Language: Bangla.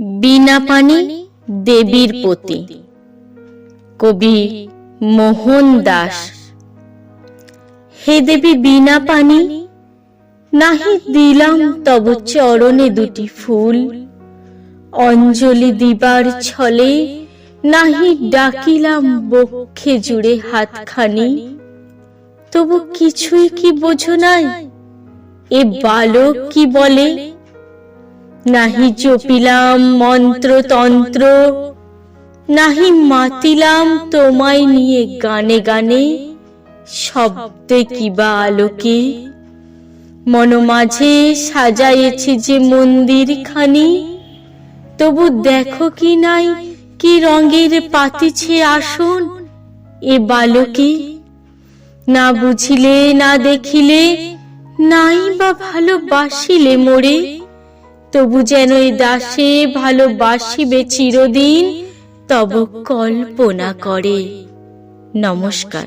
বিনা পানি দেবীর পতি। কবি মোহন দাস। হে দেবী বিনা পানি নাহি দিলাম তব চরণে দুটি ফুল। অঞ্জলি দিবার ছলে নাহি ডাকিলাম বক্ষে জুড়ে হাতখানি। তবু কিছুই কি বোঝো নাই? এ বালক কি বলে? নাহি জপিলাম মন্ত্রতন্ত্র, নাহি মাতিলাম তোমায় নিয়ে গানে গানে, শব্দে কিবা আলোকে। মন মাঝে সাজাইছি যে মন্দির খানি তবু দেখো কি নাই কি রঙের পাতিছে আসন এ বালকে। না বুঝিলে না দেখিলে, নাই বা ভালোবাসিলে মোরে। তবু যেন এই দাসে ভালোবাসিবে চিরদিন তব কল্পনা করে। নমস্কার।